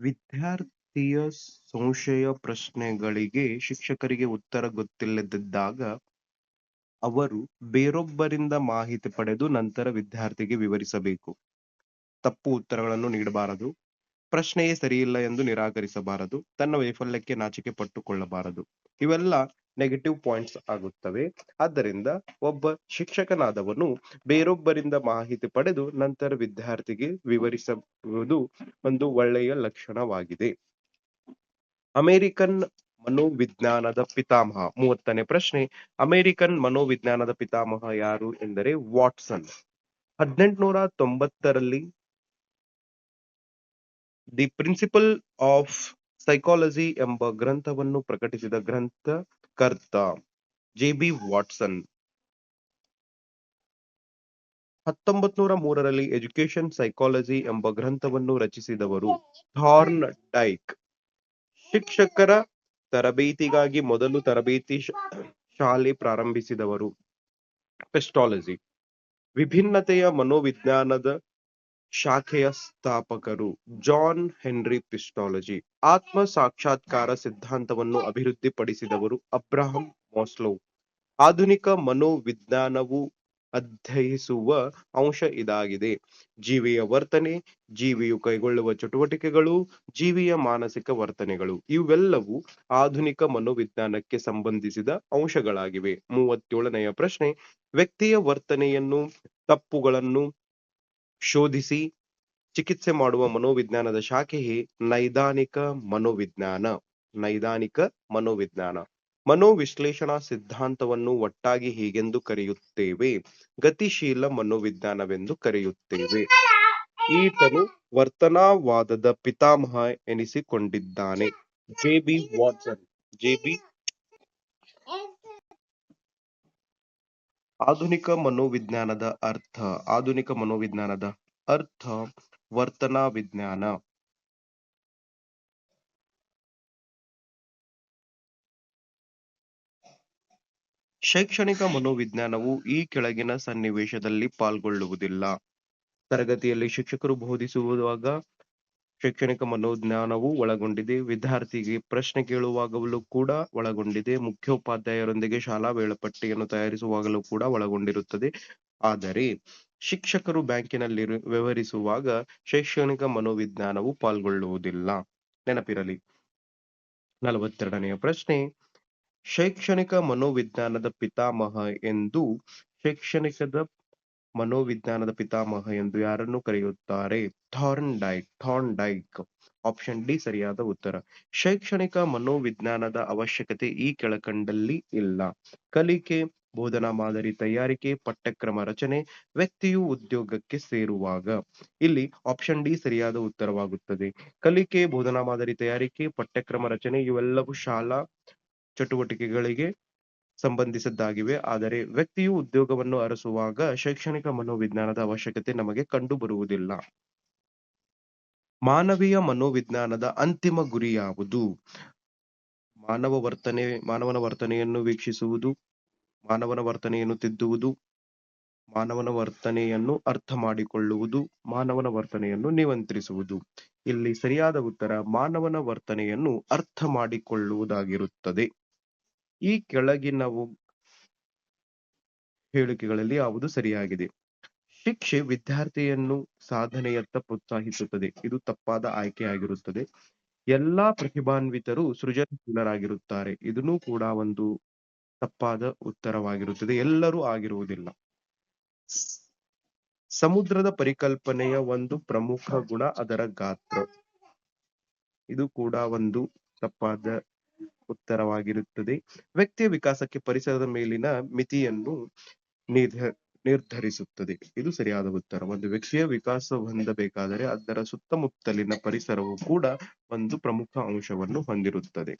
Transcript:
ವಿದ್ಯಾರ್ಥಿಯ ಸಂಶಯ ಪ್ರಶ್ನೆಗಳಿಗೆ ಶಿಕ್ಷಕರಿಗೆ ಉತ್ತರ ಗೊತ್ತಿಲ್ಲದಿದ್ದಾಗ ಅವರು ಬೇರೊಬ್ಬರಿಂದ ಮಾಹಿತಿ ಪಡೆದು ನಂತರ ವಿದ್ಯಾರ್ಥಿಗೆ ವಿವರಿಸಬೇಕು. ತಪ್ಪು ಉತ್ತರಗಳನ್ನು ನೀಡಬಾರದು. ಪ್ರಶ್ನೆಯೇ ಸರಿಯಿಲ್ಲ ಎಂದು ನಿರಾಕರಿಸಬಾರದು. ತನ್ನ ವೈಫಲ್ಯಕ್ಕೆ ನಾಚಿಕೆ ಪಟ್ಟುಕೊಳ್ಳಬಾರದು. ಇವೆಲ್ಲ ನೆಗೆಟಿವ್ ಪಾಯಿಂಟ್ಸ್ ಆಗುತ್ತವೆ. ಆದ್ದರಿಂದ ಒಬ್ಬ ಶಿಕ್ಷಕನಾದವನು ಬೇರೊಬ್ಬರಿಂದ ಮಾಹಿತಿ ಪಡೆದು ನಂತರ ವಿದ್ಯಾರ್ಥಿಗೆ ವಿವರಿಸುವುದು ಒಂದು ಒಳ್ಳೆಯ ಲಕ್ಷಣವಾಗಿದೆ. ಅಮೆರಿಕನ್ ಮನೋವಿಜ್ಞಾನದ ಪಿತಾಮಹ, ಮೂವತ್ತನೇ ಪ್ರಶ್ನೆ. ಅಮೆರಿಕನ್ ಮನೋವಿಜ್ಞಾನದ ಪಿತಾಮಹ ಯಾರು ಎಂದರೆ ವಾಟ್ಸನ್. ಹದಿನೆಂಟುನೂರ ತೊಂಬತ್ತರಲ್ಲಿ ದಿ ಪ್ರಿನ್ಸಿಪಲ್ ಆಫ್ ಸೈಕಾಲಜಿ ಎಂಬ ಗ್ರಂಥವನ್ನು ಪ್ರಕಟಿಸಿದ ಗ್ರಂಥಕರ್ತ ಜೆ ಬಿ ವಾಟ್ಸನ್ ಹತ್ತೊಂಬತ್ ನೂರ ಮೂರರಲ್ಲಿ ಎಜುಕೇಶನ್ ಸೈಕಾಲಜಿ ಎಂಬ ಗ್ರಂಥವನ್ನು ರಚಿಸಿದವರು ಥಾರ್ನ್ ಡೈಕ್ ಶಿಕ್ಷಕರ ತರಬೇತಿಗಾಗಿ ಮೊದಲು ತರಬೇತಿ ಶಾಲೆ ಪ್ರಾರಂಭಿಸಿದವರು ಪೆಸ್ಟಾಲಜಿ ವಿಭಿನ್ನತೆಯ ಮನೋವಿಜ್ಞಾನದ ಶಾಖೆಯ ಸ್ಥಾಪಕರು ಜಾನ್ ಹೆನ್ರಿ ಪಿಸ್ಟಾಲಜಿ ಆತ್ಮ ಸಾಕ್ಷಾತ್ಕಾರ ಸಿದ್ಧಾಂತವನ್ನು ಅಭಿವೃದ್ಧಿಪಡಿಸಿದವರು ಅಬ್ರಹಂ ಮಾಸ್ಲೋ. ಆಧುನಿಕ ಮನೋವಿಜ್ಞಾನವು ಅಧ್ಯಯಿಸುವ ಅಂಶ ಇದಾಗಿದೆ. ಜೀವಿಯ ವರ್ತನೆ, ಜೀವಿಯು ಕೈಗೊಳ್ಳುವ ಚಟುವಟಿಕೆಗಳು, ಜೀವಿಯ ಮಾನಸಿಕ ವರ್ತನೆಗಳು, ಇವೆಲ್ಲವೂ ಆಧುನಿಕ ಮನೋವಿಜ್ಞಾನಕ್ಕೆ ಸಂಬಂಧಿಸಿದ ಅಂಶಗಳಾಗಿವೆ. ಮೂವತ್ತೇಳನೆಯ ಪ್ರಶ್ನೆ, ವ್ಯಕ್ತಿಯ ವರ್ತನೆಯನ್ನು, ತಪ್ಪುಗಳನ್ನು ಶೋಧಿಸಿ ಚಿಕಿತ್ಸೆ ಮಾಡುವ ಮನೋವಿಜ್ಞಾನದ ಶಾಖೆಯೇ ನೈದಾನಿಕ ಮನೋವಿಜ್ಞಾನ. ನೈದಾನಿಕ ಮನೋವಿಜ್ಞಾನ. ಮನೋವಿಶ್ಲೇಷಣಾ ಸಿದ್ಧಾಂತವನ್ನು ಒಟ್ಟಾಗಿ ಹೀಗೆಂದು ಕರೆಯುತ್ತೇವೆ? ಗತಿಶೀಲ ಮನೋವಿಜ್ಞಾನವೆಂದು ಕರೆಯುತ್ತೇವೆ. ಈತನು ವರ್ತನಾವಾದದ ಪಿತಾಮಹ ಎನಿಸಿಕೊಂಡಿದ್ದಾನೆ. J B Watson, J B ಆಧುನಿಕ ಮನೋವಿಜ್ಞಾನದ ಅರ್ಥ, ಆಧುನಿಕ ಮನೋವಿಜ್ಞಾನದ ಅರ್ಥ, ವರ್ತನಾ ವಿಜ್ಞಾನ. ಶೈಕ್ಷಣಿಕ ಮನೋವಿಜ್ಞಾನವು ಈ ಕೆಳಗಿನ ಸನ್ನಿವೇಶದಲ್ಲಿ ಪಾಲ್ಗೊಳ್ಳುವುದಿಲ್ಲ. ತರಗತಿಯಲ್ಲಿ ಶಿಕ್ಷಕರು ಬೋಧಿಸುವಾಗ ಶೈಕ್ಷಣಿಕ ಮನೋಜ್ಞಾನವು ಒಳಗೊಂಡಿದೆ. ವಿದ್ಯಾರ್ಥಿಗೆ ಪ್ರಶ್ನೆ ಕೇಳುವಾಗಲೂ ಕೂಡ ಒಳಗೊಂಡಿದೆ. ಮುಖ್ಯೋಪಾಧ್ಯಾಯರೊಂದಿಗೆ ಶಾಲಾ ವೇಳಾಪಟ್ಟಿಯನ್ನು ತಯಾರಿಸುವಾಗಲೂ ಕೂಡ ಒಳಗೊಂಡಿರುತ್ತದೆ. ಆದರೆ, ಶಿಕ್ಷಕರು ಬ್ಯಾಂಕಿನಲ್ಲಿ ವ್ಯವಹರಿಸುವಾಗ ಶೈಕ್ಷಣಿಕ ಮನೋವಿಜ್ಞಾನವು ಪಾಲ್ಗೊಳ್ಳುವುದಿಲ್ಲ. ನೆನಪಿರಲಿ. ನಲವತ್ತೆರಡನೆಯ ಪ್ರಶ್ನೆ. ಶೈಕ್ಷಣಿಕ ಮನೋವಿಜ್ಞಾನದ ಪಿತಾಮಹ ಎಂದು ಶೈಕ್ಷಣಿಕದ ಮನೋವಿಜ್ಞಾನದ ಪಿತಾಮಹ ಎಂದು ಯಾರನ್ನು ಕರೆಯುತ್ತಾರೆ? Thorndike Thorndike option D ಸರಿಯಾದ ಉತ್ತರ. ಶೈಕ್ಷಣಿಕ ಮನೋವಿಜ್ಞಾನದ ಅವಶ್ಯಕತೆ ಈ ಕೆಳಕಂಡಲ್ಲಿ ಇಲ್ಲ. ಕಲಿಕೆ, ಬೋಧನಾ ಮಾದರಿ ತಯಾರಿಕೆ, ಪಠ್ಯಕ್ರಮ ರಚನೆ, ವ್ಯಕ್ತಿಯು ಉದ್ಯೋಗಕ್ಕೆ ಸೇರುವಾಗ. ಇಲ್ಲಿ ಆಪ್ಷನ್ ಡಿ ಸರಿಯಾದ ಉತ್ತರವಾಗುತ್ತದೆ. ಕಲಿಕೆ, ಬೋಧನಾ ಮಾದರಿ ತಯಾರಿಕೆ, ಪಠ್ಯಕ್ರಮ ರಚನೆ ಇವೆಲ್ಲವೂ ಶಾಲಾ ಚಟುವಟಿಕೆಗಳಿಗೆ ಸಂಬಂಧಿಸಿದ್ದಾಗಿವೆ. ಆದರೆ ವ್ಯಕ್ತಿಯು ಉದ್ಯೋಗವನ್ನು ಅರಸುವಾಗ ಶೈಕ್ಷಣಿಕ ಮನೋವಿಜ್ಞಾನದ ಅವಶ್ಯಕತೆ ನಮಗೆ ಕಂಡುಬರುವುದಿಲ್ಲ ಮಾನವೀಯ ಮನೋವಿಜ್ಞಾನದ ಅಂತಿಮ ಗುರಿ ಯಾವುದು? ಮಾನವ ವರ್ತನೆ, ಮಾನವನ ವರ್ತನೆಯನ್ನು ವೀಕ್ಷಿಸುವುದು, ಮಾನವನ ವರ್ತನೆಯನ್ನು ತಿದ್ದುವುದು, ಮಾನವನ ವರ್ತನೆಯನ್ನು ಅರ್ಥ ಮಾಡಿಕೊಳ್ಳುವುದು, ಮಾನವನ ವರ್ತನೆಯನ್ನು ನಿಯಂತ್ರಿಸುವುದು. ಇಲ್ಲಿ ಸರಿಯಾದ ಉತ್ತರ ಮಾನವನ ವರ್ತನೆಯನ್ನು ಅರ್ಥ ಮಾಡಿಕೊಳ್ಳುವುದಾಗಿರುತ್ತದೆ. ಈ ಕೆಳಗಿನವು ಹೇಳಿಕೆಗಳಲ್ಲಿ ಯಾವುದು ಸರಿಯಾಗಿದೆ? ಶಿಕ್ಷೆ ವಿದ್ಯಾರ್ಥಿಯನ್ನು ಸಾಧನೆಯತ್ತ ಪ್ರೋತ್ಸಾಹಿಸುತ್ತದೆ. ಇದು ತಪ್ಪಾದ ಆಯ್ಕೆಯಾಗಿರುತ್ತದೆ. ಎಲ್ಲಾ ಪ್ರತಿಭಾನ್ವಿತರು ಸೃಜನಶೀಲರಾಗಿರುತ್ತಾರೆ. ಇದನ್ನು ಕೂಡ ಒಂದು ತಪ್ಪಾದ ಉತ್ತರವಾಗಿರುತ್ತದೆ. ಎಲ್ಲರೂ ಆಗಿರುವುದಿಲ್ಲ. ಸಮುದ್ರದ ಪರಿಕಲ್ಪನೆಯ ಒಂದು ಪ್ರಮುಖ ಗುಣ ಅದರ ಗಾತ್ರ. ಇದು ಕೂಡ ಒಂದು ತಪ್ಪಾದ ಉತ್ತರವಾಗಿರುತ್ತದೆ. ವ್ಯಕ್ತಿಯ ವಿಕಾಸಕ್ಕೆ ಪರಿಸರದ ಮೇಲಿನ ಮಿತಿಯನ್ನು ನಿರ್ಧರಿಸುತ್ತದೆ. ಇದು ಸರಿಯಾದ ಉತ್ತರ. ಒಂದು ವ್ಯಕ್ತಿಯ ವಿಕಾಸ ಹೊಂದಬೇಕಾದರೆ ಅದರ ಸುತ್ತಮುತ್ತಲಿನ ಪರಿಸರವು ಕೂಡ ಒಂದು ಪ್ರಮುಖ ಅಂಶವನ್ನು ಹೊಂದಿರುತ್ತದೆ.